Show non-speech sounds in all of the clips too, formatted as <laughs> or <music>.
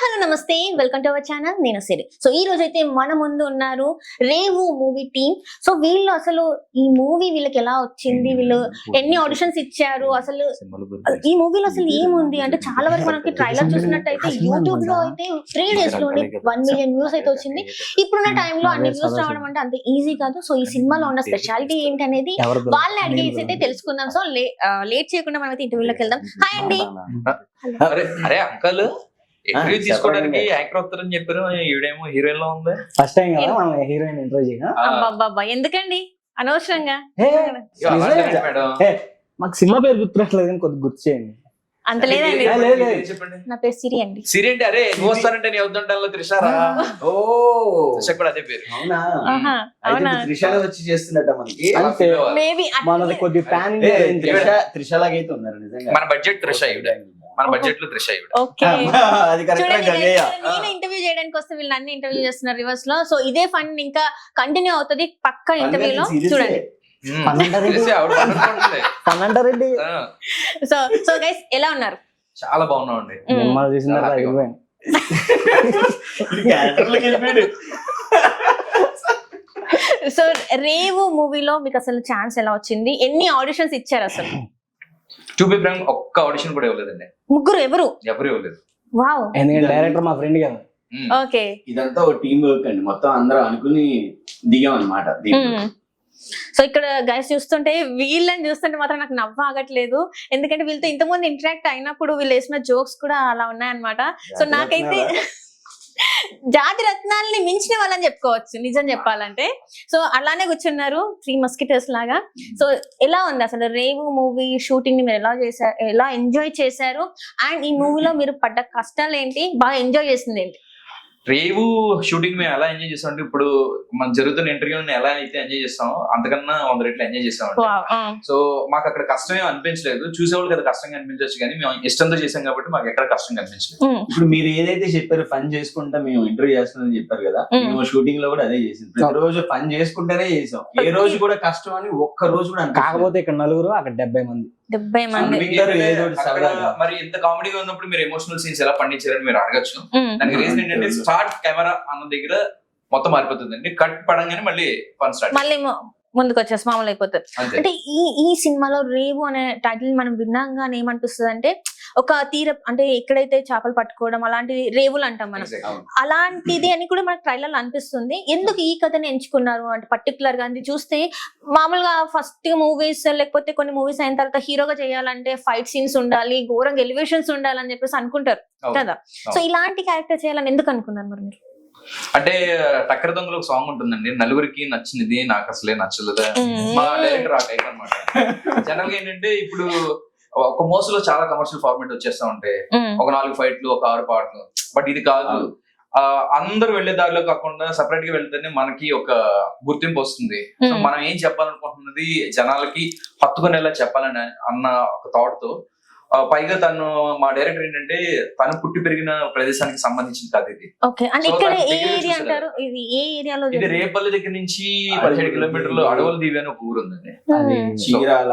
Hello నమస్తే. Welcome to our channel నేను సిరి. So ఈ రోజు అయితే మన ముందు ఉన్నారు రేవు మూవీ టీమ్. సో వీళ్ళు అసలు ఈ మూవీ వీళ్ళకి ఎలా వచ్చింది? వీళ్ళు ఎన్ని ఆడిషన్స్ ఇచ్చారు? అసలు ఈ మూవీలో అసలు ఏముంది? అంటే చాలా వరకు మనకి ట్రైలర్ చూసినట్టయితే యూట్యూబ్లో అయితే త్రీ డేస్లోనే వన్ మిలియన్ వ్యూస్ అయితే వచ్చింది. ఇప్పుడున్న టైంలో అన్ని వ్యూస్ రావడం అంటే అంత ఈజీ కాదు. సో ఈ సినిమాలో ఉన్న స్పెషాలిటీ ఏంటి అనేది వాళ్ళని అడిగేసి అయితే తెలుసుకుందాం. సో లేట్ చేయకుండా మనం అయితే ఇంటర్వ్యూలోకి వెళ్దాం. హాయ్ అండి. అరే అరే అంకల్ ఇంటర్వ్యూ తీసుకోవడానికి. యాంకర్ వస్తారని చెప్పారు ఈవిడేమో హీరోయిన్లో ఉంది? ఫస్ట్ టైం కదా మనం హీరోయిన్ ఇంట్రో చేయగా ఆ, అబ్బబ్బబ్బా ఎందుకండి? అనవసరంగా. మాకు సినిమా పేరు గుర్తురాట్లేదు కానీ కొద్దిగా గుర్తు చేయండి. అంత లేదండి. నా పేరు సిరి అండి. సిరి అంటే అరే నువ్వు వస్తానంటే నీ వద్దంటాలో త్రిషారా? ఓ త్రిష కూడా అదే పేరు. అవునా? త్రిషాల వచ్చి చేస్తున్నట్ట మనకి. మేబీ మనది కొద్ది ప్యాన్ త్రిష త్రిషలాగైతే ఉన్నారు నిజంగా. మన బడ్జెట్ త్రిష ఈవిడ. మన బడ్జెట్లో త్రిష <laughs> నేను ఇంటర్వ్యూ చేయడానికి వస్తే వీళ్ళు అన్ని ఇంటర్వ్యూ చేస్తున్నారు రివర్స్లో. సో ఇదే ఫన్ ఇంకా కంటిన్యూ అవుతుంది పక్క ఇంటర్వ్యూ లో. చూడండి. సో సో గైస్ ఎలా ఉన్నారు? చాలా బాగున్నామండి. మ్మ్. సినిమా చూసిన సో రేవు మూవీలో మీకు అసలు ఛాన్స్ ఎలా వచ్చింది? ఎన్ని ఆడిషన్స్ ఇచ్చారు అసలు? టూ బి ఫ్రాంక్ ఒక్క ఆడిషన్ కూడా ఇవ్వలేదండి. ముగ్గురు ఎవరు? ఎవరు ఇవ్వలేదు. వావ్. ఎందుకంటే డైరెక్టర్ మా ఫ్రెండ్ కదా. Um, okay. ఇదంతా ఒక టీం వర్క్ అండి. మొత్తం అందరూ అనుకుని దిగాం అనమాట సో ఇక్కడ గైస్ చూస్తుంటే వీళ్ళని చూస్తుంటే మాత్రం నాకు నవ్వు ఆగట్లేదు. ఎందుకంటే వీళ్ళతో ఇంతకుముందు ఇంటరాక్ట్ అయినప్పుడు వీళ్ళు వేసిన జోక్స్ కూడా అలా ఉన్నాయన్నమాట. సో నాకైతే జాతి రత్నాల్ని మించిన వాళ్ళని చెప్పుకోవచ్చు నిజం చెప్పాలంటే. సో అలానే కూర్చున్నారు త్రీ మస్కిటర్స్ లాగా. సో ఎలా ఉంది అసలు రేవు మూవీ షూటింగ్ని మీరు ఎలా చేశారు ఎలా ఎంజాయ్ చేశారు? అండ్ ఈ మూవీలో మీరు పడ్డ కష్టాలు ఏంటి బాగా ఎంజాయ్ చేసింది ఏంటి రేవు షూటింగ్ మేము ఎలా ఎంజాయ్ చేస్తాం అంటే ఇప్పుడు మన జరుగుతున్న ఇంటర్వ్యూని ఎలా అయితే ఎంజాయ్ చేస్తాం అంతకన్నా వంద రెట్లు ఎంజాయ్ ఆ. సో మాకు అక్కడ కష్టమే అనిపించలేదు. చూసేవాళ్ళకి అది కష్టంగా అనిపించవచ్చు కానీ మేము ఇష్టంతో చేసాం కాబట్టి మాకు ఎక్కడ కష్టం కనిపించలేదు. ఇప్పుడు మీరు ఏదైతే చెప్పారు ఫన్ చేసుకుంటా మేము ఇంటర్వ్యూ చేస్తున్నామని చెప్పారు కదా మ్మ్. షూటింగ్లో కూడా అదే చేసింది ప్రతి రోజు ఫన్ చేసుకుంటేనే చేసాం. ఏ రోజు కూడా కష్టం అని ఒక్క రోజు కూడా. కాకపోతే ఇక్కడ నలుగురు అక్కడ డెబ్బై మంది. డెబ్బై మంది. మరి ఇంత కామెడీగా ఉన్నప్పుడు మీరు ఎమోషనల్ సీన్స్ ఎలా పండించారని మీరు అడగచ్చు. దానికి రీజన్ ఏంటంటే స్టార్ట్ కెమెరా అన్న దగ్గర మొత్తం మారిపోతుంది అండి కట్ పడంగానే మళ్ళీ మళ్ళీ ముందుకు వచ్చేసి మామూలు అయిపోతుంది అంతే. అంటే ఈ ఈ సినిమాలో రేవు అనే టైటిల్ మనం విన్నాగానే ఏమనిపిస్తుంది అంటే ఒక తీర అంటే ఎక్కడైతే చేపలు పట్టుకోవడం అలాంటివి రేవులు అంటాం మనం. అలాంటిది అని కూడా మనకు ట్రైలర్ అనిపిస్తుంది. ఎందుకు ఈ కథని ఎంచుకున్నారు? అంటే పర్టికులర్గా అది చూస్తే మామూలుగా ఫస్ట్ మూవీస్ లేకపోతే కొన్ని మూవీస్ అయిన తర్వాత హీరోగా చేయాలంటే ఫైట్ సీన్స్ ఉండాలి ఘోరంగా ఎలివేషన్స్ ఉండాలని చెప్పేసి అనుకుంటారు. కదా? సో ఇలాంటి క్యారెక్టర్ చేయాలని ఎందుకు అనుకున్నారు మరి మీరు? అంటే టక్కర దొంగలు ఒక సాంగ్ ఉంటుందండి. నలుగురికి నచ్చినది నాకు అసలే నచ్చలేదు. మా డైరెక్టర్ ఆ టైప్ అనమాట జనరల్గా ఏంటంటే ఇప్పుడు ఒక మోసలో చాలా కమర్షియల్ ఫార్మేట్ వచ్చేస్తా ఉంటాయి ఒక నాలుగు ఫైట్లు ఒక ఆరు పాటలు. బట్ ఇది కాదు. అందరూ వెళ్ళే దారిలో కాకుండా సపరేట్గా వెళ్తేనే మనకి ఒక గుర్తింపు వస్తుంది. మనం ఏం చెప్పాలనుకుంటున్నది జనాలకి హత్తుకునేలా చెప్పాలని అన్న ఒక థాట్తో పైగా తను మా డైరెక్టర్ ఏంటంటే తను పుట్టి పెరిగిన ప్రదేశానికి సంబంధించిన కథ ఇది. ఇది ఏ ఏరియాలో ఇది రేపల్లి దగ్గర నుంచి పదిహేడు కిలోమీటర్లు. అడవుల దీవి అని ఒక ఊరు ఉందండి. అది చీరాల.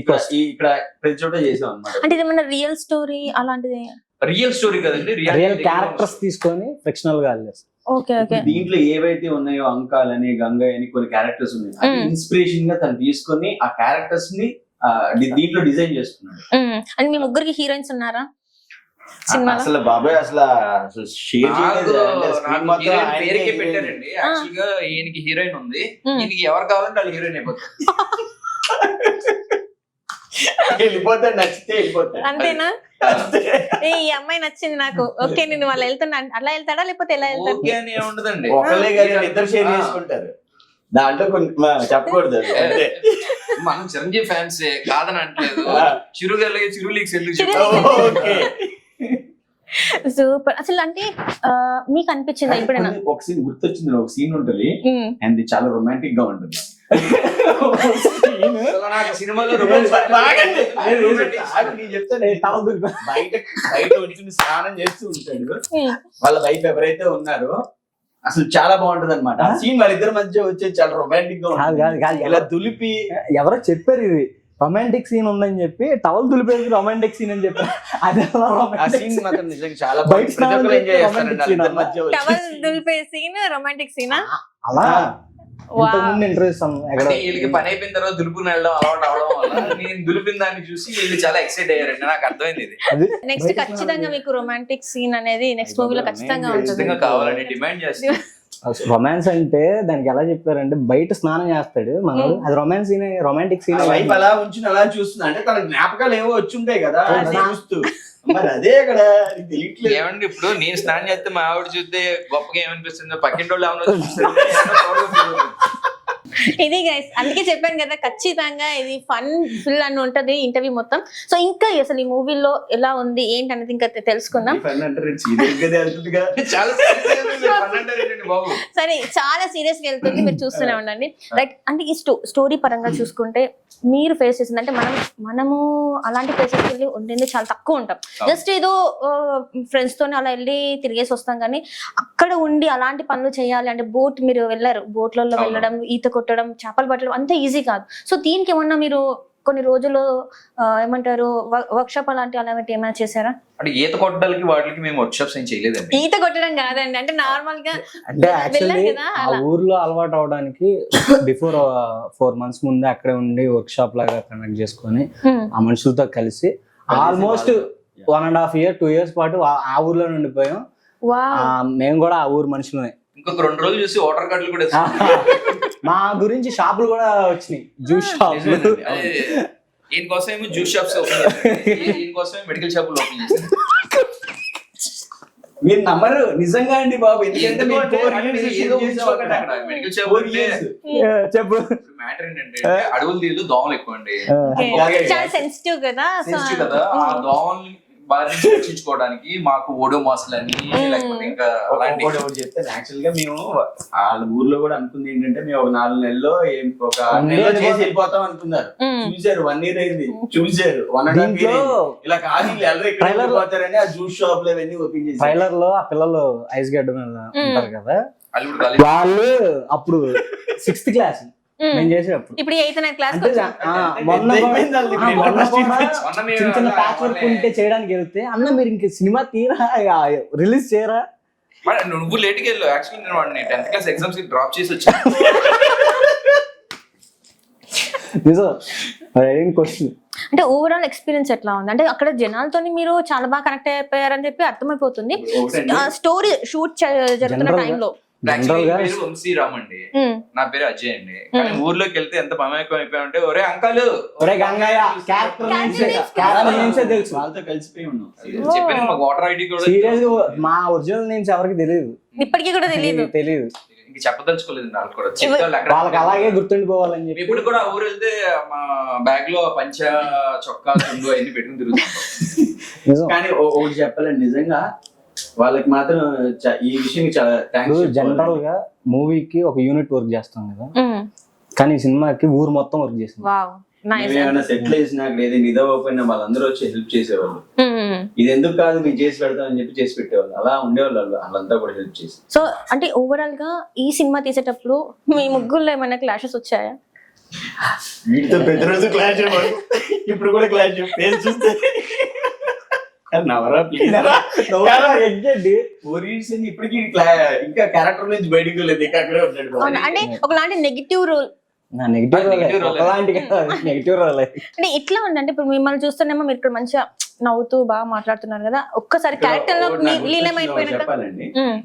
ఇక్కడ ఈ- ఇక్కడ ప్రతి చోట చేసాం అనమాట అంటే ఇది రియల్ స్టోరీ అలాంటిది? రియల్ స్టోరీ కదండి రియల్ క్యారెక్టర్స్ తీసుకొని ఫిక్షనల్గా చేస్తారు ఓకే ఓకే. దీంట్లో ఏవైతే ఉన్నాయో అంకాలని గంగయ్య అని కొన్ని క్యారెక్టర్స్ ఉన్నాయి. ఇన్స్పిరేషన్గా తను తీసుకొని ఆ క్యారెక్టర్స్ని దీంట్లో డిజైన్ చేస్తున్నాడు. మీ ముగ్గురికి హీరోయిన్స్ ఉన్నారా అసలు బాబాయ్ అసలు షేర్ పేరుకే. పెట్టారండి. యాక్చువల్గా ఈయనకి హీరోయిన్ ఉంది. ఈయనకి ఎవరు కావాలంటే వాళ్ళు హీరోయిన్ అయిపోతారు. <laughs> వెళ్ళిపోతాడు నచ్చితే వెళ్ళిపోతాడు. అంతేనా? ఏ, ఈ అమ్మాయి నచ్చింది నాకు. ఓకే నేను వాళ్ళు వెళ్తున్నా. అలా వెళ్తాడా లేకపోతే ఎలా వెళ్తాడు? ఓకే అని ఉండదండి. ఒకళ్ళే కదా ఇద్దరు షేర్ చేసుకుంటారు. దాంట్లో మ, చెప్పకూడదు. <laughs> మనం చిరంజీవి ఫ్యాన్స్ కాదని అంటలేదు. ఆ. Chiru leaks super. అసలు అంటే మీకు అనిపించిందా ఇప్పుడైనా కొన్ని- ఒక సీన్ గుర్తొచ్చింది ఒక సీన్ ఉంటుంది. అండ్ చాలా రొమాంటిక్గా ఉంటుంది. సినిమాలో. బయట బయట వచ్చి స్నానం చేస్తూ ఉంటాడు. వాళ్ళ వైఫ్ ఎవరైతే ఉన్నారో అసలు చాలా బాగుంటది అనమాట సీన్ వాళ్ళిద్దరి మధ్య వచ్చే చాలా రొమాంటిక్గా కాదు కాదు ఇలా దులిపి. ఎవరో చెప్పారు ఇది. రొమాంటిక్ సీన్ ఉందని చెప్పి టవల్ దులిపేసి రొమాంటిక్ సీన్ అని చెప్పి అది సీన్? మాత్రం నిజంగా చాలా బయట ఎంజాయ్ చేస్తారండి. మధ్య. దులిపే సీన్ రొమాంటిక్ సీనా అలా. ఇంతకుముందు ఇంటర్వ్యూ ఇస్తాం ఎక్కడ అంటే వీళ్ళకి పని అయిపోయిన తర్వాత దులుపుని వెళ్ళడం అలవాటు అవడం వల్ల నేను దులిపిన దాన్ని చూసి వీళ్ళు చాలా ఎక్సైట్ అయ్యారండి నాకు అర్థమైంది ఇది. అది నెక్స్ట్ ఖచ్చితంగా మీకు రొమాంటిక్ సీన్ అనేది నెక్స్ట్ మూవీలో ఖచ్చితంగా ఉంటుంది. ఖచ్చితంగా కావాలని డిమాండ్ చేస్తాను రొమాన్స్ అంటే దానికి ఎలా చెప్పారంటే బయట స్నానం చేస్తాడు మనోడు. Hmm. అది రొమాన్స్ సీన్ రొమాంటిక్ సీన్ వైపు అలా ఉంచుని అలా చూస్తుంది. అంటే తన జ్ఞాపకాలు ఏవో వచ్చి ఉంటాయి కదా. చూస్తూ. మరి అదే అక్కడ తెలియట్లేదు. ఏమండి ఇప్పుడు నేను స్నానం చేస్తే మా ఆవిడ చూస్తే గొప్పగా ఏమనిపిస్తుందో పక్కింటి వాళ్ళు ఏమన్నా చూస్తే ఇది గైస్ అందుకే చెప్పాను కదా ఖచ్చితంగా ఇది ఫన్ ఫిల్ అని ఉంటది ఇంటర్వ్యూ మొత్తం. సో ఇంకా అసలు ఈ మూవీలో ఎలా ఉంది <laughs> ఏంటి అనేది ఇంకా తెలుసుకుందాం. సరే చాలా సీరియస్గా వెళ్తుంది మీరు చూస్తూనే ఉండండి. రైట్ అంటే ఈ స్టో స్టోరీ పరంగా చూసుకుంటే మీరు ఫేస్ చేసింది అంటే మనం మనము అలాంటి ప్లేసెస్ వెళ్ళి ఉండేది చాలా తక్కువ ఉంటాం. జస్ట్ ఏదో ఫ్రెండ్స్ తోనే అలా వెళ్ళి తిరిగేసి వస్తాం కానీ అక్కడ ఉండి అలాంటి పనులు చేయాలి అంటే బోట్ మీరు వెళ్ళారు. బోట్లలో. వెళ్ళడం ఈత కొట్టడం చేపలు పట్టడం అంత ఈజీ కాదు సో దీనికి ఏమన్నా మీరు కొన్ని రోజులు ఏమంటారు వర్క్ షాప్ అలాంటి అలాంటి ఏమైనా చేశారా అంటే ఈత కొట్టడానికి వాటికి మేము వర్క్ షాప్స్ ఏం చేయలేదండి ఈత కొట్టడం కాదండి అంటే నార్మల్గా అంటే వెళ్ళారు యాక్చువల్లీ కదా, ఆ. ఊర్లో అలవాటు అవడానికి బిఫోర్ ఫోర్ మంత్స్ ముందే అక్కడే ఉండి వర్క్ షాప్ లాగా కండక్ట్ చేసుకొని. ఆ మనుషులతో కలిసి almost one and half year two years పాటు ఆ- ఊర్లో ఉండిపోయాం వావ్. ఆ, మేము కూడా ఆ ఊరు మనుషులమే ఇంకొక రెండు రోజులు చూసి వాటర్ కార్డులు కూడా. మా గురించి షాపులు కూడా వచ్చినాయి. జ్యూస్. అదే, దీనికోసం ఏమో జ్యూస్ షాప్స్ ఓపెన్ దీనికోసం మెడికల్ షాపులు ఓపెన్ మీరు నమ్మరు. నిజంగా అండి బాబు. ఎందుకంటే షాప్ years. చెప్పు. మ్యాటర్ ఏంటంటే అడవులు తీరు దోమలు ఎక్కువ అండి. చాలా సెన్సిటివ్ కదా. కదా. ఆ దోమల్ని బారి నుంచి రక్షించుకోవడానికి మాకు అని లేకపోతే ఇంకా అలాంటి ఒకటి ఒకటి చెప్తాను యాక్చువల్గా మేము వాళ్ళ ఊర్లో కూడా అనుకుంది ఏంటంటే మేము ఒక నాలుగు నెలల్లో ఏం ఒక ఆరు నెలలో చేసి వెళ్ళిపోతాం అనుకున్నారు. చూసారు వన్ ఇయర్ అయింది. చూసారు వన్ అండ్ హాఫ్ దీంట్లో ఇయర్ ఇలా కాదు వీళ్ళు ఎవరు ఇక్కడ Trailer లో- వెళ్ళిపోతారని ఆ జ్యూస్ షాప్లో ఇవన్నీ ఓపెన్ చేసి ట్రైలర్లో ఆ పిల్లలు ఐస్ గడ్డ మీద ఉంటారు కదా వాళ్ళు అప్పుడు <laughs> సిక్స్త్ క్లాస్. నేను చేసేటప్పుడు. ఇప్పుడు ఎయిత్ నైన్త్ క్లాస్ మొన్న చిన్న చిన్న ప్యాచ్ వర్క్ ఉంటే చేయడానికి వెళ్తే అన్న మీరు ఇంక సినిమా తీరా? రిలీజ్ చేయరా? నువ్వు లేట్కి వెళ్ళు యాక్చువల్లీ నేను వాడిని టెన్త్ క్లాస్ ఎగ్జామ్స్కి డ్రాప్ చేసి వచ్చాను. నిజం. క్వశ్చన్ అంటే ఓవరాల్ ఎక్స్పీరియన్స్ ఎట్లా ఉంది? అంటే అక్కడ జనాలతోని మీరు చాలా బాగా కనెక్ట్ అయిపోయారని చెప్పి అర్థమైపోతుంది. స్టోరీ షూట్ జరుగుతున్న టైంలో జనరల్ యాక్చువల్లీ గా పేరు వంశీ రామ్ అండి. నా పేరు అజయ్ అండి. కానీ. ఊర్లోకి వెళ్తే ఎంత మమేకం అయిపోయామంటే ఒరే అంకాలు! ఒరే గంగయ్య క్యారెక్టర్ తెలుసు? వాళ్ళతో కలిసిపోయి ఉన్నాం. చెప్పాను మాకు వాటర్ ఐడి కూడా సీరియస్ మా ఒరిజినల్ నేమ్స్ ఎవరికి తెలియదు ఇప్పటికీ కూడా తెలియదు తెలియదు ఇంక చెప్పదలుచుకోలేదు వాళ్ళు కూడా. చెప్తే వాళ్ళు ఎక్కడ- వాళ్ళకి అలాగే గుర్తుండిపోవాలని చెప్పి. ఇప్పుడు కూడా ఊరు వెళ్తే మా బ్యాగ్లో పంచ చొక్కా తుండు అవన్నీ పెట్టుకుని <laughs> కానీ ఒకటి చెప్పాలండి నిజంగా వాళ్ళకి మాత్రం చ- ఈ విషయం జనరల్గా మూవీకి ఒక యూనిట్ వర్క్ చేస్తాం కదా. కానీ ఈ సినిమాకి ఊరు మొత్తం వర్క్ చేసింది. ఏమైనా సెటిల్ వేసినా అక్కడ ఏదైనా ఇదవ్వకపోయినా వాళ్ళందరూ వచ్చి హెల్ప్ చేసేవాళ్ళు. ఇది ఎందుకు కాదు మేము చేసి పెడతాం అని చెప్పి చేసి పెట్టేవాళ్ళు. అలా ఉండేవాళ్ళు వాళ్ళు. వాళ్ళంతా కూడా హెల్ప్ చేసి. సో అంటే ఓవరాల్గా ఈ సినిమా తీసేటప్పుడు మీ ముగ్గురులో ఏమైనా క్లాషెస్ వచ్చాయా? వీటితో ప్రతిరోజు క్లాష్ ఇప్పుడు కూడా క్లాష్ చూస్తే నవరా ప్లీజ్ ఫోర్ ఇయర్స్ ఇప్పటికీ cla- ఇంకా క్యారెక్టర్ నుంచి బయటికి వెళ్ళలేదు ఇంకా అక్కడే ఉంటాడు బాబు. అవునా? అంటే ఒకలాంటి నెగిటివ్ రోల్ నా నెగిటివ్ రోల్ అంటే ఎట్లా ఉందంటే ఇప్పుడు మిమ్మల్ని చూస్తేనేమో మీరు ఇక్కడ మంచిగా నవ్వుతూ బాగా మాట్లాడుతున్నారు కదా. ఒక్కసారి క్యారెక్టర్లో చెప్పాలండి. ఉమ్,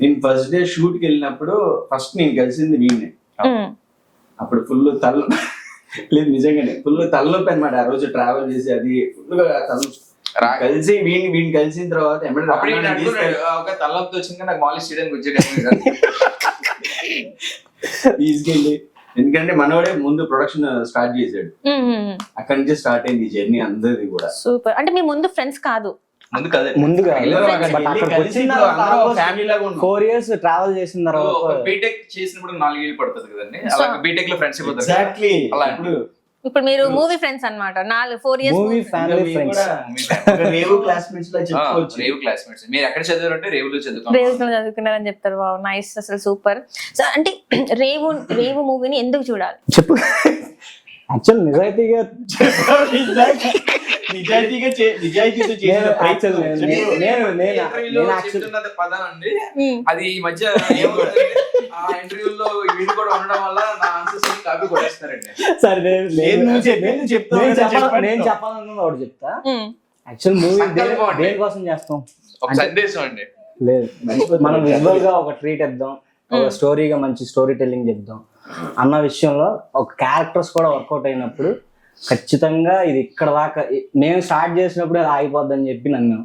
నేను ఫస్ట్ డే షూట్కి వెళ్ళినప్పుడు ఫస్ట్ నేను కలిసింది వీణ్ణి ఉమ్, అప్పుడు ఫుల్ తల <laughs> లేదు నిజంగానే. ఫుల్ తలనొప్పి అనమాట ఆ రోజు ట్రావెల్ చేసి అది ఫుల్ తల రా- కలిసి వీణి వీణి కలిసిన తర్వాత ఎమ్మడే అప్పుడు ఈయన రామాయణం అనుకున్నాడు, తీసుకెళ్ళి- "ఆ, ఒక తలనొప్పి వచ్చింది నాకు మాలిష్ చేయడానికి వచ్చేటప్పుడు తీసుకెళ్ళి ఎందుకంటే మనోడే ముందు ప్రొడక్షన్ స్టార్ట్ చేశాడు. అక్కడి నుంచి స్టార్ట్ అయింది ఈ జర్నీ అందరిది కూడా. సూపర్ అంటే మీ ముందు ఫ్రెండ్స్ కాదు. ముందు కదే. ముందుగా ఫోర్ ఇయర్స్ ట్రావెల్ చేసిన తర్వాత బీటెక్ చేసినప్పుడు నాలుగేళ్ళు పడుతుంది కదండి. అలాగే బీటెక్లో కదా. ఎగ్జాక్ట్లీ అలా. ఇప్పుడు మీరు మూవీ ఫ్రెండ్స్ అన్నమాట. నాలుగు four years movie family friends రేవు క్లాస్మేట్స్ లా చెప్పుకోవచ్చు. రేవు క్లాస్మేట్స్ మీరు ఎక్కడ చదివారంటే రేవులో చదువుతాం. రేవ్స్లో చదువుకున్నారని చెప్తారు. వావ్ నైస్ అసలు సూపర్ సో అంటే <clears throat> రేవు రేవు మూవీని ఎందుకు చూడాలి? చెప్పు. <laughs> యాక్చువల్ నిజాయితీగా <laughs> నిజాయితీగా చే- నిజాయితీతో చేసిన. అది ఈ మధ్య ఆ ఇంటర్వ్యూలో వీడు కూడా ఉండడం వల్ల నా ఆన్సర్స్ కాపీ కొట్టేస్తున్నారండి సరే నేను చెప్పి నేను- చెప్పాలనుకున్న ఒకటి చెప్తా. Actual movie. దేనికోసం చేస్తాం? ఒక సందేశం అండి. లేదు. మనం విజువల్గా ఒక ట్రీట్ ఇద్దాం. ఒక స్టోరీగా మంచి స్టోరీ టెల్లింగ్ చెప్దాం. అన్న విషయంలో ఒక క్యారెక్టర్స్ కూడా వర్కౌట్ అయినప్పుడు ఖచ్చితంగా ఇది ఇక్కడ దాకా మేము స్టార్ట్ చేసినప్పుడు అది ఆగిపోద్ది అని చెప్పి నన్ను.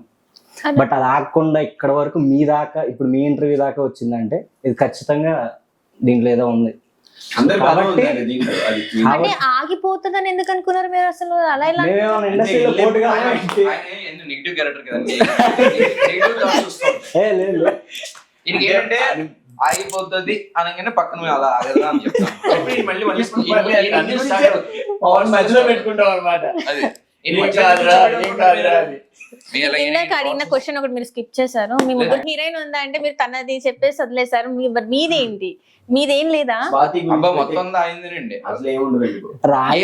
బట్ అది ఆగకుండా ఇక్కడ వరకు మీ దాకా ఇప్పుడు మీ ఇంటర్వ్యూ దాకా వచ్చిందంటే ఇది ఖచ్చితంగా దీంట్లో ఏదో ఉంది. <laughs> అంటే ఆగిపోతుందని ఎందుకు అనుకున్నారు మీరు అసలు? అలా ఇలా నెగిటివ్ క్యారెక్టర్ కదండి ఏంటంటే ఆగిపోతుంది అనగానే పక్కన అలా ఆగదా అని చెప్తాను <laughs> మళ్ళీ మళ్ళీ. పవన్ మధ్యలో పెట్టుకుంటాం అనమాట అది. ఇందాక అడిగిన క్వశ్చన్ ఒకటి మీరు స్కిప్ చేశారు. మీ ముగ్గురు హీరోయిన్ ఉందా అంటే మీరు తనది చెప్పేసి వదిలేశారు. మీదేంటి? మీదేం లేదా? మొత్తం అయిందండి అసలు. రాయ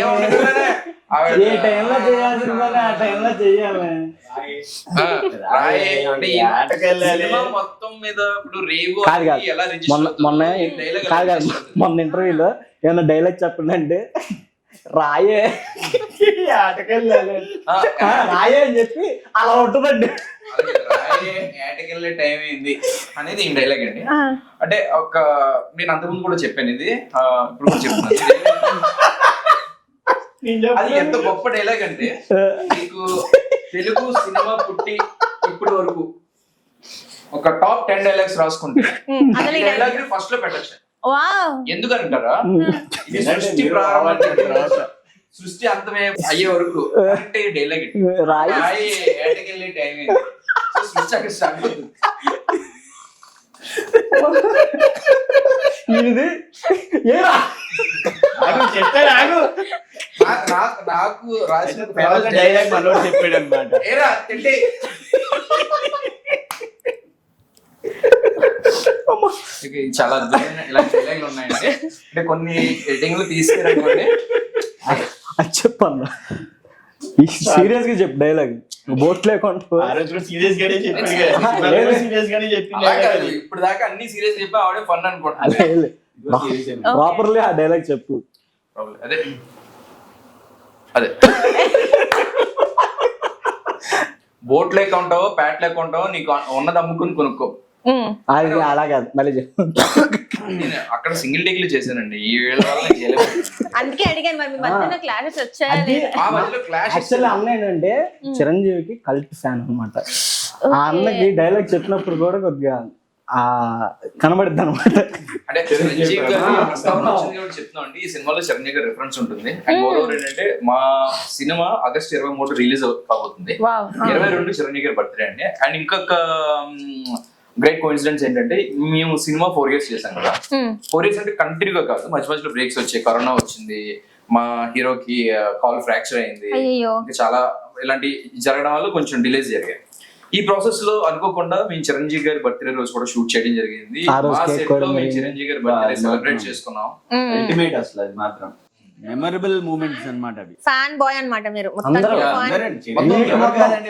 ఏం టైంలో చేయాల్సిన పని ఆ టైంలో మొన్న కాదు కాదు. మొన్న ఇంటర్వ్యూలో ఏమైనా డైలాగ్ చెప్పండి అంటే రాయే. ఆటకెళ్ళాలి. రాయే అని చెప్పి అలా ఉంటుందండి. ఏటకెళ్ళే టైం అయింది అనేది ఈ డైలాగ్ అండి. అంటే ఒక నేను అంతకుముందు కూడా చెప్పాను ఇది. ఇప్పుడు కూడా చెప్తున్నాను నేను అది ఎంత. గొప్ప డైలాగ్ అంటే మీకు తెలుగు సినిమా పుట్టి ఇప్పటి వరకు ఒక టాప్ టెన్ డైలాగ్స్ రాసుకుంటే డైలాగ్ ఫస్ట్లో పెట్టచ్చు. ఎందుకంటారా? సృష్టి ప్రారంభం. సృష్టి అంతమే అయ్యే వరకు అంటే డైలాగ్ రాయి. రాయి ఏటకెళ్ళే టైం సృష్టి అక్కడ స్టార్ట్ అవుతుంది. ఇది ఏరా. నాకు రాసిన డైలాగ్ మనోడు చెప్పాడు అనమాట ఏరా తింటే ఇక ఇది చాలా అద్భుతమైన డైలాగులు ఉన్నాయండి. అంటే కొన్ని ఎడిటింగ్లు తీసుకురండి అది చెప్పన్న. సీరియస్గా చెప్పు డైలాగ్ బోట్ లేకుండా సీరియస్ గానే. <laughs> ఇప్పుడు దాకా అన్ని సీరియస్ చెప్పి ఆవిడే ఫన్. ప్రాపర్లీ ఆ డైలాగ్ చెప్పు. అదే. అదే. బోట్ లేక ఉంటావో ప్యాట్ లేక ఉంటావో నీకు ఉన్నది అమ్ముకుని కొనుక్కో. అది అలా కాదు మళ్ళీ చెప్పు. నేను అక్కడ సింగిల్ టేక్లు చేశానండి. ఈ వేళ వల్ల నేను చేయలేదు. అందుకే అడిగాను మరి మీ మధ్యన క్లాసెస్ వచ్చాయా అది- లేదా? ఆ మధ్యలో క్లాష్ యాక్చువల్లీ అన్న ఏంటంటే చిరంజీవికి కల్ట్ ఫ్యాన్ అన్నమాట. ఆ అన్నకి డైలాగ్ చెప్పినప్పుడు కూడా కొద్దిగా ఆ కనబడుద్ది అనమాట అంటే చిరంజీవి గారి ప్రస్తావన వచ్చింది కాబట్టి చెప్తున్నాం అండి. ఈ సినిమాలో చిరంజీవి గారి రిఫరెన్స్ ఉంటుంది. అండ్ ఏంటంటే మా సినిమా ఆగస్ట్ ఇరవై మూడు రిలీజ్ కాబోతుంది. వావ్. ఇరవై రెండు చిరంజీవి గారి బర్త్డే అండి. అండ్ ఇంకొక గ్రేట్ కోఇన్సిడెన్స్ ఏంటంటే మేము సినిమా ఫోర్ ఇయర్స్ చేశాం కదా. ఫోర్ ఇయర్స్ అంటే కంటిన్యూగా కాదు మధ్య మధ్యలో బ్రేక్స్ వచ్చాయి. కరోనా వచ్చింది మా హీరోకి కాల్ ఫ్రాక్చర్ అయింది. అయ్యో ఇంకా చాలా ఇలాంటి జరగడం వల్ల కొంచెం డిలేస్ జరిగాయి. ఈ ప్రాసెస్లో అనుకోకుండా మేము చిరంజీవి గారి బర్త్డే రోజు కూడా షూట్ చేయడం జరిగింది. మా లో మేము. చిరంజీవి గారి బర్త్డే సెలబ్రేట్. చేసుకున్నాం. అల్టిమేట్ అసలు అది మాత్రం. మెమరబుల్ మూమెంట్స్ అన్నమాట అవి. ఫ్యాన్ బాయ్ అన్నమాట మీరు. మొత్తం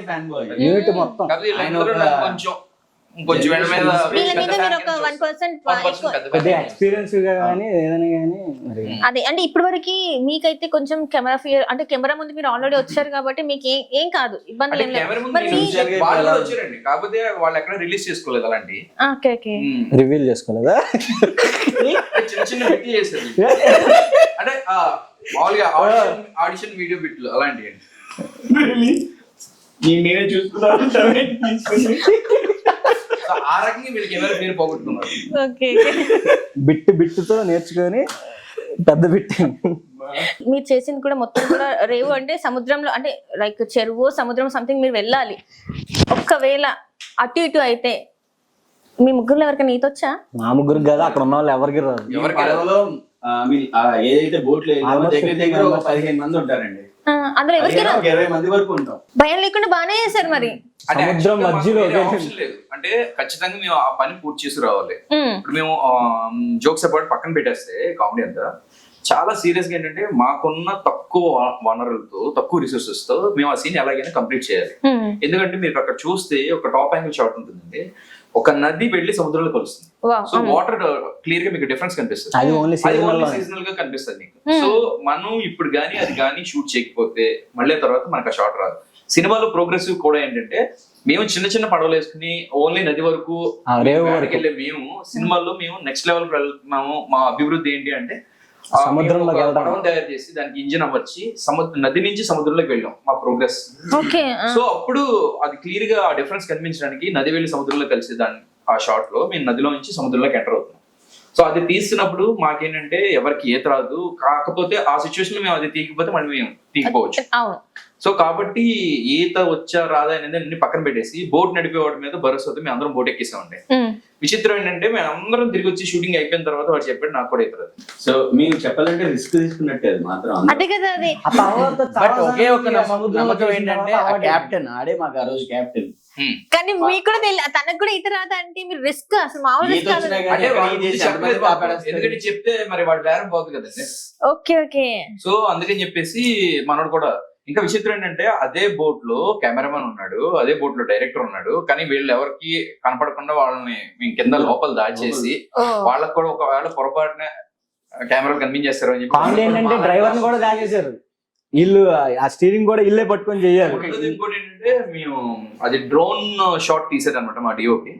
ఫ్యాన్ బాయ్ యూనిట్ మొత్తం. కొంచెం కొంచెం మీద వీళ్ళ పెద్ద మీద fan మీరు ఒక కింద వన్ పర్సెంట్. ఎక్స్పీరియన్స్గా కానీ ఏదైనా కానీ మరి అదే అంటే ఇప్పటి వరకు మీకైతే కొంచెం కెమెరా ఫియర్ అంటే కెమెరా ముందు మీరు ఆల్రెడీ వచ్చారు కాబట్టి మీకు ఏం ఏం కాదు ఇబ్బంది ఏం లేదు. వాళ్ళు వచ్చారండి. కాకపోతే వాళ్ళు ఎక్కడ రిలీజ్ చేసుకోలేదు అలాంటి. Okay okay. రివీల్ చేసుకోలేదా? <laughs> చిన్న చిన్న బిట్లు చేశారు. అంటే ఆ, మామూలుగా ఆడిషన్ ఆడిషన్ వీడియో బిట్లు అలాంటివి. నేనే చూసుకున్నాను <laughs> సో ఆ రకంగా వీళ్ళకి ఎవరు పోగొట్టుకున్నారు? ఓకే. బిట్ బిట్టుతో నేర్చుకొని పెద్ద బిట్ మీరు చేసింది కూడా మొత్తం కూడా రేవు అంటే సముద్రంలో అంటే లైక్ చెరువు సముద్రం సంథింగ్ మీరు వెళ్ళాలి. ఒక్కవేళ అటు ఇటు అయితే మీ ముగ్గురులో ఎవరికైనా ఈత వచ్చా? మా ముగ్గురికి కదా అక్కడ ఉన్న వాళ్ళు ఎవరికి రాదు. ఎవరికి ఏదైతే బోట్లు దగ్గర దగ్గర ఒక 15 పదిహేను మంది ఉంటారండి. అందులో ఎవరికి భయం లేకుండా బాగానే చేశారు మరి. అంటే సముద్రం మధ్యలో అంటే ఖచ్చితంగా మేము ఆ పని పూర్తి చేసి రావాలి ఇప్పుడు మేము జోక్స్ అబౌట్ పక్కన పెట్టేస్తే కామెడీ అంతా. చాలా సీరియస్గా ఏంటంటే మాకున్న తక్కువ వనరులతో తక్కువ రిసోర్సెస్తో మేము ఆ సీన్ ఎలాగైనా కంప్లీట్ చేయాలి. ఎందుకంటే మీరు అక్కడ చూస్తే ఒక టాప్ యాంగిల్ షాట్ ఉంటుందండి. ఒక నది వెళ్ళి సముద్రంలో కలుస్తుంది. సో వాటర్ క్లియర్గా మీకు డిఫరెన్స్ కనిపిస్తుంది అది ఓన్లీ అది సీజనల్గా కనిపిస్తుంది మీకు. సో మనం ఇప్పుడు గానీ అది గానీ షూట్ చేయకపోతే మళ్ళీ తర్వాత మనకు ఆ షాట్ రాదు సినిమాలో ప్రోగ్రెసివ్ కూడా ఏంటంటే మేము చిన్న చిన్న పడవలు వేసుకుని ఓన్లీ నది వరకు. వెళ్ళే మేము సినిమాల్లో మేము నెక్స్ట్ లెవెల్ వెళ్తున్నాము మా అభివృద్ధి ఏంటి అంటే సముద్రంలోకి. పడవను తయారు చేసి దానికి ఇంజిన్ అమర్చి సముద్ర నది నుంచి సముద్రంలోకి వెళ్ళాం మా ప్రోగ్రెస్ ఓకే. సో అప్పుడు అది క్లియర్గా ఆ డిఫరెన్స్ కనిపించడానికి నది వెళ్ళి సముద్రంలో కలిసి దాన్ని ఆ షాట్లో మేము నదిలో నుంచి సముద్రంలోకి ఎంటర్ అవుతున్నాం సో అది తీస్తున్నప్పుడు మాకేంటంటే ఎవరికి ఈత రాదు కాకపోతే ఆ సిచ్యువేషన్లో మేము అది తీయకపోతే మళ్ళీ మేము తీయకపోవచ్చు అవును సో కాబట్టి ఈత వచ్చా రాదా అనేది అన్ని పక్కన పెట్టేసి బోట్ నడిపేవాడి మీద భరోసాతో మేము అందరం బోట్ ఎక్కేసామండి ఉమ్. విచిత్రం ఏంటంటే మేము అందరం తిరిగి వచ్చి షూటింగ్ అయిపోయిన తర్వాత వాడు చెప్పాడు నాకు కూడా రాదు. సో మేము చెప్పాలంటే రిస్క్ తీసుకున్నట్టే అది మాత్రం. అదే కదా అది. బట్ ఒకే ఒక నమ్మకం ఏంటంటే ఆ ఆడే మాకు ఆ రోజు. కానీ మీకు కూడా తెలియదు తనకు కూడా ఈత రాదా అంటే మీరు రిస్క్ అసలు మామూలు రిస్క్? ఎందుకంటే చెప్తే మరి వాడు బేరం పోతుంది కదండి. Okay okay. సో అందుకని చెప్పేసి మనోడు కూడా ఇంకా విచిత్రం ఏంటంటే అదే బోట్లో కెమెరామెన్ ఉన్నాడు అదే బోట్లో డైరెక్టర్ ఉన్నాడు కానీ వీళ్ళు ఎవరికి కనపడకుండా వాళ్ళని మేము కింద లోపల దాచేసి వాళ్ళకి కూడా ఒకవేళ పొరపాటున కెమెరాలు కనిపించేస్తారు అని ఏంటంటే డ్రైవర్ కూడా దాచేశారు. ఇల్లు ఆ స్టీరింగ్ కూడా ఇల్లే పట్టుకొని చెయ్యాలి రెండోది ఇంకోటి ఏంటంటే మేము అది డ్రోన్ షాట్ తీసేది అనమాట మా డిఓకి.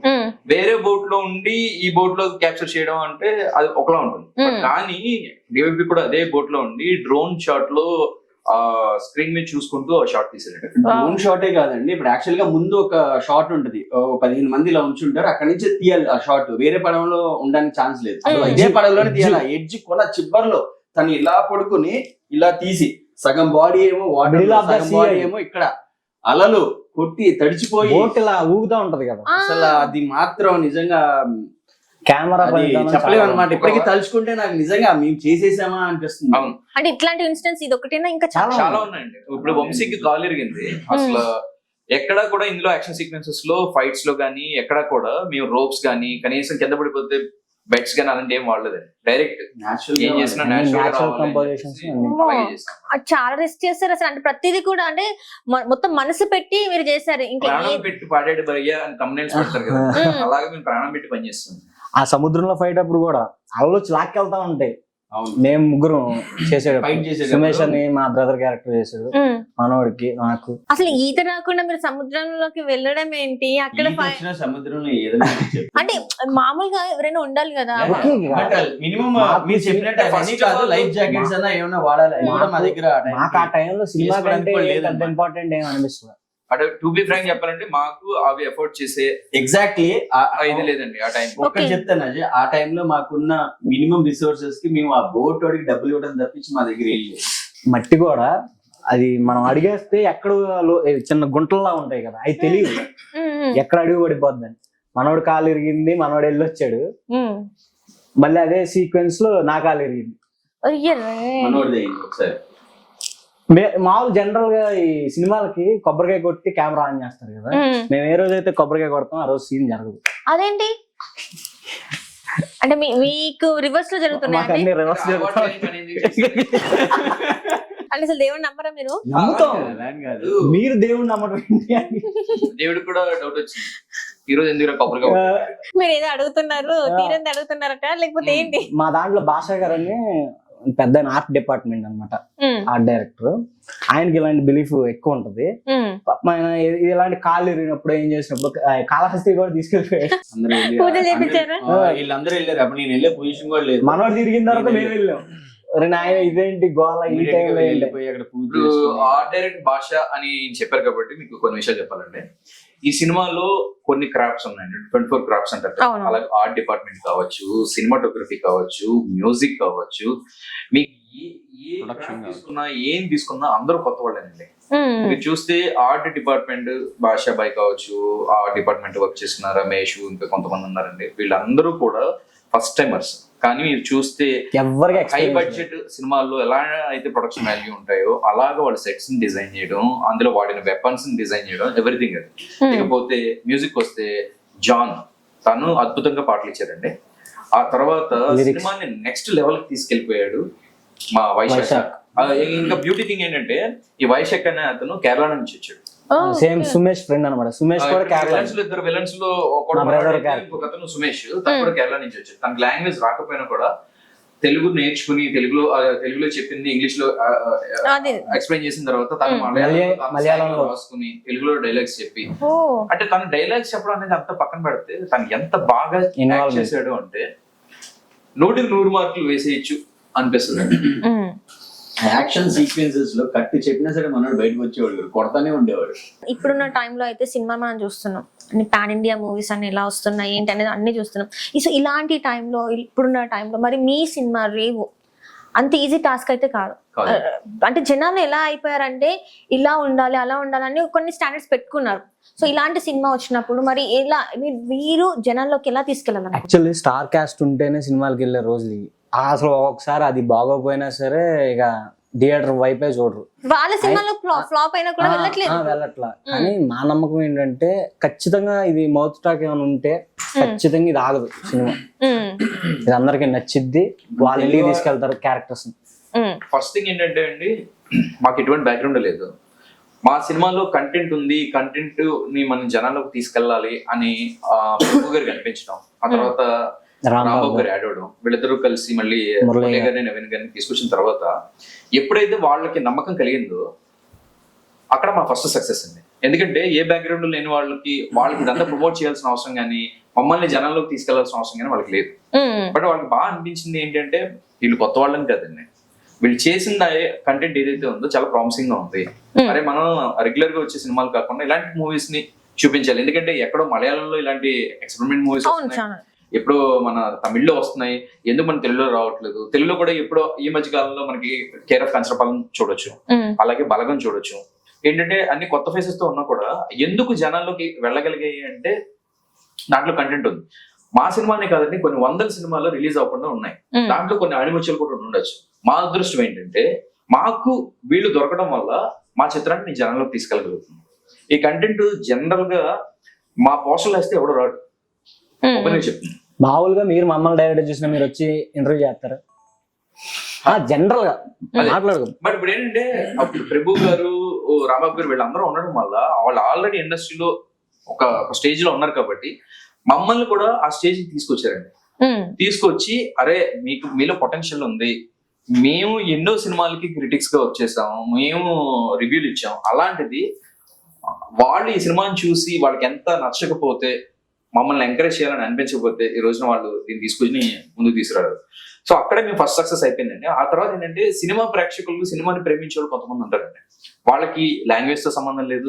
వేరే బోట్లో ఉండి ఈ బోట్లో క్యాప్చర్ చేయడం అంటే అది ఒకలా ఉంటుంది. కానీ డిఓపి కూడా అదే బోట్లో ఉండి డ్రోన్ షాట్లో ఆ స్క్రీన్ మీద చూసుకుంటూ ఆ షాట్ తీసాడు డ్రోన్ షాటే కాదండి. ఇప్పుడు యాక్చువల్గా ముందు ఒక షాట్ ఉంటది. ఓ పదిహేను మంది ఇలా ఉంచుంటారు. అక్కడ నుంచి తీయాలి ఆ షాట్. వేరే పడవలో ఉండడానికి ఛాన్స్ లేదు. ఇదే పడవలోనే తీయాలి. ఎడ్జ్ కొన చిబ్బర్లో తను ఇలా పడుకుని ఇలా తీసి సగం బాడీ ఏమో వాటర్ సగం బాడీ. ఏమో ఇక్కడ అలలు కొట్టి తడిచిపోయి ఇలా ఊగుతా ఉంటది కదా. అసలు అది మాత్రం నిజంగా కెమెరా చెప్పలేము అనమాట ఇప్పటికీ తలుచుకుంటే నాకు నిజంగా మేము చేసేసామా అనిపిస్తుంది. అవును. అంటే ఇట్లాంటి ఇన్సిడెంట్స్ ఇది ఒకటేనా ఇంకా చాలా చాలా ఉన్నాయండి. ఇప్పుడు వంశీకి గాలి ఇరిగింది అసలు ఎక్కడా కూడా ఇందులో యాక్షన్ సీక్వెన్సెస్లో ఫైట్స్లో గానీ ఎక్కడా కూడా మేము రోప్స్ గానీ కనీసం కింద పడిపోతే బెడ్స్ గానీ అలాంటి ఏం వాడలేదండి. డైరెక్ట్ ఏం చేసినా చాలా రిస్క్ చేస్తారు అసలు. అంటే ప్రతిదీ కూడా అంటే మొత్తం మనసు పెట్టి మీరు చేశారు. ఇంకా ప్రాణం పెట్టి పాడాడు భయ్య అని తమ్నేల్స్ పెడతారు కదా. <laughs> అలాగే మేము ప్రాణం పెట్టి పనిచేస్తాం ఆ సముద్రంలో ఫైట్ అప్పుడు కూడా అలలు వచ్చి లాక్కెళ్తా ఉంటాయి అవును. మేము ముగ్గురు చేసాడు సుమేష్ అని మా బ్రదర్ క్యారెక్టర్ చేసాడు. మనోడికి నాకు. అసలు ఈత రాకుండా మీరు సముద్రంలోకి వెళ్ళడం ఏంటి? అక్కడ సముద్రంలో. అంటే మామూలుగా ఎవరైనా ఉండాలి కదా. ఓకే బట్ మినిమం మాకు మీరు చెప్పినట్టు కాదు లైఫ్ జాకెట్స్ అన్నా ఏమైనా వాడాలి? అవి కూడా మా దగ్గర ఆ టైంలో సినిమా కంటే. ఇంపార్టెంట్ ఏం అనిపిస్తుంది అంటే టు బి ఫ్రాంక్ చెప్పాలంటే మాకు అవి ఎఫోర్డ్ చేసే ఎగ్జాక్ట్లీ ఇది లేదండి ఆ టైం ఒక్కటి. చెప్తాను అజయ్ ఆ టైంలో మాకున్న మినిమం రిసోర్సెస్కి మేము ఆ బోట్ వాడికి డబ్బులు ఇవ్వడం తప్పించి మా దగ్గర లేదు. మట్టి కూడా అది మనం అడిగేస్తే ఎక్కడ చిన్న గుంటల్లా ఉంటాయి కదా అవి తెలియదు ఎక్కడ అడుగు పడిపోద్దని మనోడు కాలు ఇరిగింది మనోడు వెళ్ళొచ్చాడు. మళ్ళీ అదే సీక్వెన్స్లో నా కాలు ఇరిగింది. మనోడిది ఒకసారి మామూలు జనరల్గా ఈ సినిమాలకి కొబ్బరికాయ కొట్టి కెమెరా ఆన్ చేస్తారు కదా. మేము. ఏ రోజు అయితే కొబ్బరికాయ కొడతాం ఆ రోజు సీన్ జరగదు. అదేంటి? అంటే మీ- మీకు రివర్స్లో జరుగుతున్నాయి రివర్స్? అంటే అసలు దేవుడు నమ్మరా మీరు? నమ్ముతాం. మీరు దేవుడు నమ్మడం దేవుడికి కూడా డౌట్ వచ్చింది. ఈ రోజు ఎందుకు కొబ్బరిగా? మీరు ఏదో అడుగుతున్నారు తీరంది అడుగుతున్నారట లేకపోతే ఏంటి? మా దాంట్లో భాషా గారు అని పెద్ద ఆర్ట్ డిపార్ట్మెంట్ అన్నమాట. ఉమ్, ఆర్ట్ డైరెక్టర్ ఆయనకి ఇలాంటి బిలీఫ్ ఎక్కువ ఉంటది. ఇ- ఇలాంటి కాళ్ళు ఇరిగినప్పుడు ఏం చేసినప్పుడు కాళహస్తి కూడా తీసుకెళ్ళిపోయాడు. వీళ్ళందరూ వెళ్ళారు. అప్పుడు నేను వెళ్ళే పొజిషన్ కూడా లేదు. మనోడు తిరిగిన తర్వాత మేము వెళ్ళాం. నాయన ఇదేంటి గోల ఈ టైంలో. ఆర్ట్ డైరెక్ట్ భాష అని చెప్పారు కాబట్టి మీకు కొన్ని విషయాలు చెప్పాలంటే. ఈ సినిమాలో కొన్ని క్రాఫ్ట్స్ ఉన్నాయండి ట్వంటీ ఫోర్ క్రాఫ్ట్స్ అంటారు. అలాగే ఆర్ట్ డిపార్ట్మెంట్ కావచ్చు సినిమాటోగ్రఫీ కావచ్చు మ్యూజిక్ కావచ్చు. మీకు. తీసుకున్నా ఏం తీసుకున్నా అందరూ కొత్త వాళ్ళేనండి. మీరు చూస్తే ఆర్ట్ డిపార్ట్మెంట్ భాషా బాయ్ కావచ్చు ఆ డిపార్ట్మెంట్ వర్క్ చేసిన రమేష్ ఇంకా కొంతమంది ఉన్నారండి. వీళ్ళందరూ కూడా ఫస్ట్ టైమర్స్. కానీ మీరు చూస్తే ఎవరికి హై బడ్జెట్ సినిమాల్లో ఎలా అయితే ప్రొడక్షన్ వాల్యూ ఉంటాయో అలాగా వాళ్ళ సెట్స్ని డిజైన్ చేయడం అందులో వాడిన వెపన్స్ని డిజైన్ చేయడం ఎవ్రీథింగ్ అది. ఇకపోతే మ్యూజిక్ వస్తే జాన్ తను అద్భుతంగా పాటలు ఇచ్చారండి ఆ తర్వాత. సినిమాని నెక్స్ట్ లెవెల్కి తీసుకెళ్ళిపోయాడు మా వైశాఖ్. ఇంకా బ్యూటీ థింగ్ ఏంటంటే ఈ వైశాఖ్ అనే అతను కేరళ నుంచి వచ్చాడు. సేమ్ సుమేష్ ఫ్రెండ్ అనమాట సుమేష్ కూడా కేరళ ఇద్దరు విలన్స్లో. ఇంకొక అతను సుమేష్ తను కూడా కేరళ నుంచి వచ్చాడు తనకి లాంగ్వేజ్ రాకపోయినా కూడా తెలుగు నేర్చుకుని తెలుగులో తెలుగులో చెప్పింది ఇంగ్లీష్లో ఎక్స్ప్లెయిన్ చేసిన తర్వాత తను Hmm. మలయాళంలో మలయా- తన మలయాళంలో. స్థాయిలో రాసుకుని తెలుగులో డైలాగ్స్ చెప్పి అంటే తన డైలాగ్స్ చెప్పడం అనేది అంత పక్కన పెడితే తను ఎంత బాగా Involvement. చేశాడు అంటే నూటికి నూరు మార్కులు వేసేయచ్చు అనిపిస్తుంది ఉమ్. యాక్షన్ సీక్వెన్సెస్లో కట్టి చెప్పినా సరే మనోడు బయటకు వచ్చేవాడు కొడతానే ఉండేవాడు. ఇప్పుడున్న టైంలో అయితే సినిమా మనం చూస్తున్నాం. అన్ని పాన్ ఇండియా మూవీస్ అన్ని ఎలా వస్తున్నాయి ఏంటి అనేది అన్ని చూస్తున్నాం. సో ఇలాంటి టైంలో ఇప్పుడున్న టైంలో మరి మీ సినిమా రేవు అంత ఈజీ టాస్క్ అయితే కాదు. అంటే జనాలు ఎలా అయిపోయారంటే ఇలా ఉండాలి అలా ఉండాలని కొన్ని స్టాండర్డ్స్ పెట్టుకున్నారు. సో ఇలాంటి సినిమా వచ్చినప్పుడు మరి ఎలా మీరు జనాల్లోకి ఎలా తీసుకెళ్ళాలి యాక్చువల్లీ స్టార్ కాస్ట్ ఉంటేనే సినిమాలకి వెళ్ళే రోజులు. అసలు ఒకసారి అది బాగోపోయినా సరే ఇక థియేటర్ వైపే చూడరు. వాళ్ళ సినిమాలో ఫ్లాప్ అయినా కూడా వెళ్ళట్లేదు. ఆ, వెళ్ళట్లా. కానీ మా నమ్మకం ఏంటంటే ఖచ్చితంగా ఇది మౌత్ టాక్ ఏమైనా ఉంటే ఖచ్చితంగా ఇది ఆగదు సినిమా. ఇది అందరికి నచ్చిద్ది. వాళ్ళు ఇంటికి తీసుకెళ్తారు క్యారెక్టర్స్ ఫస్ట్ థింగ్ ఏంటంటే అండి మాకు ఎటువంటి బ్యాక్గ్రౌండ్ లేదు. మా సినిమాలో కంటెంట్ ఉంది కంటెంట్ని మనం జనాల్లోకి తీసుకెళ్ళాలి అని ప్రభు గారు కనిపించడం. ఆ తర్వాత రాంబాబు గారు. యాడ్ అవడం వీళ్ళిద్దరూ కలిసి మళ్ళీ మురళి గారిని నవీన్ గారిని తీసుకొచ్చిన తర్వాత ఎప్పుడైతే వాళ్ళకి నమ్మకం కలిగిందో అక్కడ మా ఫస్ట్ సక్సెస్ అండి. ఎందుకంటే ఏ బ్యాక్గ్రౌండ్ లేని వాళ్ళకి వాళ్ళకి ఇదంతా ప్రమోట్ చేయాల్సిన అవసరం కానీ మమ్మల్ని జనాల్లోకి తీసుకెళ్ళాల్సిన అవసరం కానీ వాళ్ళకి లేదు. బట్ వాళ్ళకి బాగా అనిపించింది ఏంటంటే వీళ్ళు కొత్త వాళ్ళని కదండి. వీళ్ళు చేసిన కంటెంట్ ఏదైతే ఉందో చాలా ప్రామిసింగ్గా ఉంది. అరే మనం రెగ్యులర్గా వచ్చే సినిమాలు కాకుండా ఇలాంటి మూవీస్ని చూపించాలి. ఎందుకంటే ఎక్కడో మలయాళంలో ఇలాంటి ఎక్స్పెరిమెంట్ మూవీస్ ఎప్పుడో మన తమిళ్ళో వస్తున్నాయి. ఎందుకు మన తెలుగులో రావట్లేదు? తెలుగులో కూడా ఎప్పుడో ఈ మధ్య కాలంలో మనకి కేర్ ఆఫ్ కన్సర్పాలన చూడొచ్చు. ఉమ్, అలాగే బలగం చూడొచ్చు. ఏంటంటే అన్ని కొత్త ఫేసెస్తో ఉన్నా కూడా ఎందుకు జనాల్లోకి వెళ్ళగలిగాయి అంటే దాంట్లో కంటెంట్ ఉంది. మా సినిమానే కాదండి కొన్ని వందల సినిమాలు రిలీజ్ అవ్వకుండా ఉన్నాయి. దాంట్లో కొన్ని అణిముచ్చలు కూడా ఉండొచ్చు. మా అదృష్టం ఏంటంటే మాకు వీళ్ళు దొరకడం వల్ల మా చిత్రాన్ని నేను జనంలోకి తీసుకెళ్ళగలుగుతున్నాను. ఈ కంటెంట్ జనరల్గా మా పోస్టర్లు వేస్తే ఎవడో రాడు. చెప్తున్నాను మామూలుగా మీరు మమ్మల్ని డైరెక్ట్ చూసిన మీరు వచ్చి ఇంటర్వ్యూ చేస్తారు. జనరల్గా. మాట్లాడదు బట్ ఇప్పుడు ఏంటంటే అప్పుడు ప్రభు గారు ఓ రాంబాబు గారు వీళ్ళందరూ ఉండడం వల్ల వాళ్ళు ఆల్రెడీ ఇండస్ట్రీలో ఒక స్టేజ్లో ఉన్నారు కాబట్టి మమ్మల్ని కూడా ఆ స్టేజ్కి తీసుకొచ్చారండి. తీసుకొచ్చి అరే మీకు మీలో పొటెన్షియల్ ఉంది. మేము ఎన్నో సినిమాలకి క్రిటిక్స్గా వచ్చేసాం. మేము రివ్యూలు ఇచ్చాం. అలాంటిది వాళ్ళు ఈ సినిమాని చూసి వాళ్ళకి ఎంత నచ్చకపోతే మమ్మల్ని ఎంకరేజ్ చేయాలని అనిపించకపోతే ఈ రోజున వాళ్ళు దీన్ని తీసుకొని ముందుకు తీసుకురారు. సో అక్కడే మేము ఫస్ట్ సక్సెస్ అయిపోయిందండి. ఆ తర్వాత ఏంటంటే సినిమా ప్రేక్షకులు సినిమాని ప్రేమించే వాళ్ళు కొంతమంది ఉంటారండి. వాళ్ళకి లాంగ్వేజ్తో సంబంధం లేదు.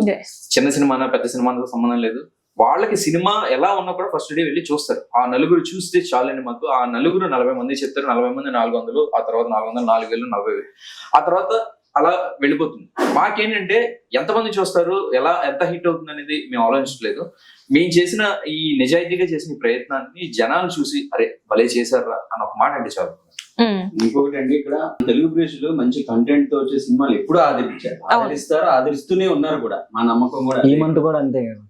చిన్న సినిమానా పెద్ద సినిమాతో సంబంధం లేదు. వాళ్ళకి సినిమా ఎలా ఉన్నా కూడా ఫస్ట్ డే వెళ్ళి చూస్తారు. ఆ నలుగురు చూస్తే చాలండి మాకు. ఆ నలుగురు నలభై మంది చెప్తారు. నలభై మంది నాలుగు వందలు ఆ తర్వాత నాలుగు వందలు నాలుగు వేలు నలభై వేలు. ఆ తర్వాత అలా వెళ్ళిపోతుంది. మాకేంటంటే ఎంతమంది చూస్తారు ఎలా ఎంత హిట్ అవుతుంది అనేది మేము ఆలోచించలేదు మేము చేసిన ఈ నిజాయితీగా చేసిన ప్రయత్నాన్ని జనాలు చూసి అరే భలే చేశారా అని ఒక మాట అంటే చాలు. ఇంకొకటి అండి ఇక్కడ తెలుగు ప్రేక్షకులు మంచి కంటెంట్తో వచ్చే సినిమాలు ఎప్పుడూ ఆదరించారు. ఆదరిస్తారు ఆదరిస్తూనే ఉన్నారు కూడా మా నమ్మకం కూడా ఈ. మంత్ కూడా అంతే కదా.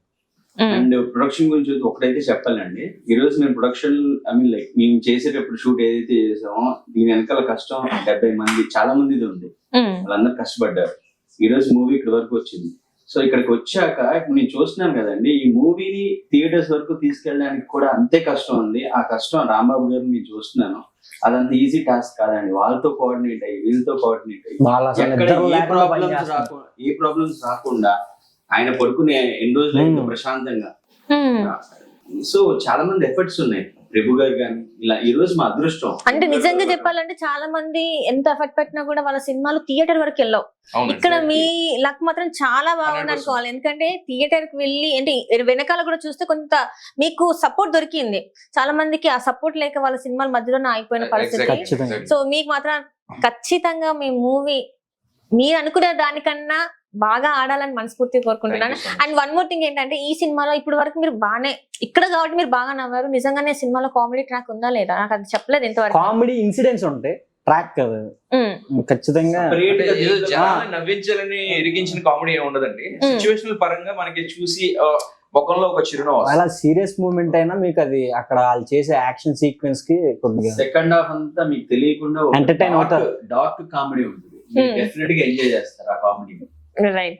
అండ్ ప్రొడక్షన్ గురించి అయితే ఒకటైతే చెప్పాలండి. ఈ రోజు మేము ప్రొడక్షన్ ఐ మీన్ లైక్ మేము చేసేటప్పుడు షూట్ ఏదైతే చేసామో దీని వెనకాల కష్టం డెబ్బై మంది చాలా మందిది ఉంది. ఉమ్, వాళ్ళందరూ కష్టపడ్డారు. ఈ రోజు మూవీ ఇక్కడ వరకు వచ్చింది. సో ఇక్కడికి వచ్చాక ఇప్పుడు నేను చూస్తున్నాను కదండి ఈ మూవీని థియేటర్స్ వరకు తీసుకెళ్ళడానికి కూడా అంతే కష్టం ఉంది. ఆ కష్టం రాంబాబు గారిని నేను చూస్తున్నాను. అదంత ఈజీ టాస్క్ కాదండి. వాళ్ళతో కోఆర్డినేట్ అయ్యి వీళ్ళతో కోఆర్డినేట్ అయ్యి ఏ ప్రాబ్లమ్స్ రాకుండా ఆయన పడుకునే ఎన్ని రోజులు అయితే Hmm. ప్రశాంతంగా ఉమ్. సో చాలా మంది ఎఫర్ట్స్ ఉన్నాయి ప్రభు గారు కానీ ఇలా ఈ రోజు మా అదృష్టం అంటే నిజంగా చెప్పాలంటే చాలా మంది ఎంత ఎఫర్ట్ పెట్టినా కూడా వాళ్ళ సినిమాలు థియేటర్ వరకు వెళ్ళవు. ఇక్కడ మీ లక్ మాత్రం చాలా బాగుంది 100%. అనుకోవాలి ఎందుకంటే థియేటర్కి వెళ్ళి అంటే వెనకాల కూడా చూస్తే కొంత మీకు సపోర్ట్ దొరికింది చాలా మందికి ఆ సపోర్ట్ లేక వాళ్ళ సినిమాల మధ్యలోనే ఆగిపోయిన పరిస్థితి ఖచ్చితంగా. exactly. సో మీకు మాత్రం ఖచ్చితంగా మీ మూవీ మీరు అనుకునే దానికన్నా బాగా ఆడాలని మనస్ఫూర్తిగా కోరుకుంటున్నాను. అండ్ వన్ మోర్ థింగ్ ఏంటంటే ఈ సినిమాలో ఇప్పుడు వరకు మీరు బాగానే ఇక్కడ కాబట్టి మీరు బాగా నవ్వారు నిజంగానే సినిమాలో కామెడీ ట్రాక్ ఉందా లేదా నాకు అది చెప్పలేదు ఇంతవరకు కామెడీ ఇన్సిడెంట్స్ ఉంటాయి ట్రాక్ కదా ఖచ్చితంగా నవ్వించాలని ఇరిగించిన కామెడీ ఏమి ఉండదండి. సిచ్యువేషనల్ పరంగా మనకి చూసి ముఖంలో ఒక చిరునవ్వు. అలా సీరియస్ మూమెంట్ అయినా మీకు అది అక్కడ వాళ్ళు చేసే యాక్షన్ సీక్వెన్స్కి కొద్దిగా సెకండ్ హాఫ్ అంతా మీకు తెలియకుండా Entertain అవుతారు. డార్క్ కామెడీ ఉంటుంది మీరు. డెఫినెట్గా ఎంజాయ్ చేస్తారు ఆ కామెడీ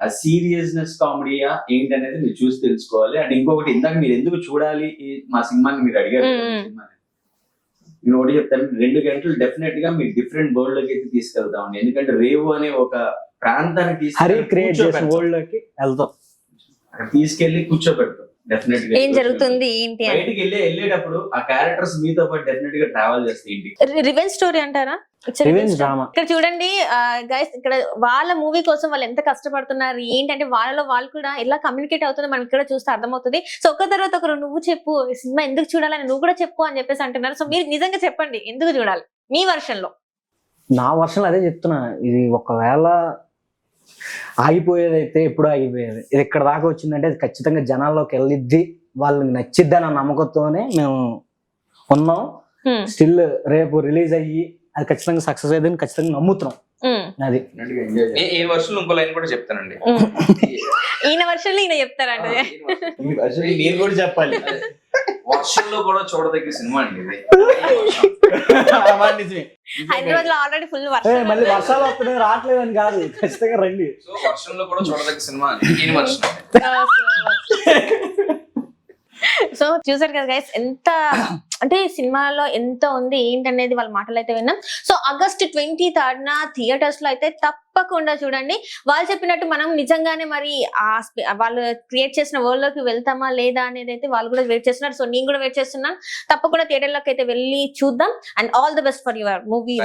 ఆ సీరియస్నెస్ కామెడీయా ఏంటనేది మీరు చూసి తెలుసుకోవాలి. అండ్ ఇంకొకటి ఇందాక మీరు ఎందుకు చూడాలి ఈ మా సినిమాని మీరు అడిగారు. నేను ఒకటి చెప్తాను రెండు గంటలు డెఫినెట్గా మీరు డిఫరెంట్ వరల్డ్లోకి అయితే తీసుకెళ్తామండి. ఎందుకంటే రేవు అనే ఒక ప్రాంతానికి హరి తీసుకెళ్ళి వెళ్తాం తీసుకెళ్ళి కూర్చోబెడతాం. డెఫినెట్గా ఏం జరుగుతుంది? ఏంటి అని. బయటికి వెళ్ళి వెళ్ళేటప్పుడు ఆ క్యారెక్టర్స్ మీతో పాటు డెఫినెట్గా ట్రావెల్ చేస్తాయి ఇంటికి రివెంజ్ స్టోరీ అంటారా? రివెంజ్. డ్రామా ఇక్కడ చూడండి గైస్ ఇక్కడ వాళ్ళ మూవీ కోసం వాళ్ళు ఎంత కష్టపడుతున్నారు ఏంటంటే వాళ్ళలో వాళ్ళు కూడా ఎలా కమ్యూనికేట్ అవుతుందో మనకి ఇక్కడ చూస్తే అర్థమవుతుంది. సో ఒక తర్వాత ఒకరు నువ్వు చెప్పు ఈ సినిమా ఎందుకు చూడాలని నువ్వు కూడా చెప్పు అని చెప్పేసి అంటున్నారు. సో మీరు నిజంగా చెప్పండి ఎందుకు చూడాలి? మీ వర్షన్లో. నా వర్షంలో అదే చెప్తున్నా. ఇది ఒకవేళ ఆగిపోయేదైతే ఎప్పుడు ఆగిపోయేది. ఇది ఇక్కడ దాకా వచ్చిందంటే అది ఖచ్చితంగా జనాల్లోకి వెళ్ళిద్ది వాళ్ళకి నచ్చిద్ది అన్న నమ్మకంతోనే మేము ఉన్నాం. స్టిల్ రేపు రిలీజ్ అయ్యి అది ఖచ్చితంగా సక్సెస్ అయ్యిందని ఖచ్చితంగా నమ్ముతున్నాం. అది. వర్షంలో ఇంకో లైన్ కూడా చెప్తానండి. ఈయన వర్షన్లో ఈయన చెప్తారంట మీరు కూడా చెప్పాలి. వర్షంలో కూడా చూడదగ్గ సినిమా అండి ఇది. హైదరాబాద్లో ఆల్రెడీ ఫుల్ వర్షం మళ్ళీ వర్షాలు వస్తున్నాయి రావట్లేదని కాదు. ఖచ్చితంగా రండి. సో వర్షంలో కూడా చూడదగ్గ సినిమా వర్షం <laughs> సో చూసారు కదా గైస్ ఎంత అంటే సినిమాలో ఎంత ఉంది ఏంటనేది వాళ్ళ మాటలు అయితే విన్నాం. సో ఆగస్ట్ ట్వంటీ థర్డ్ న థియేటర్స్లో అయితే తప్పకుండా చూడండి. వాళ్ళు చెప్పినట్టు మనం నిజంగానే మరి ఆ వాళ్ళు క్రియేట్ చేసిన వరల్డ్లోకి వెళ్తామా లేదా అనేది అయితే వాళ్ళు కూడా వెయిట్ చేస్తున్నారు. సో నేను కూడా వెయిట్ చేస్తున్నాను. తప్పకుండా థియేటర్లోకి అయితే వెళ్ళి చూద్దాం. And all the best for your movie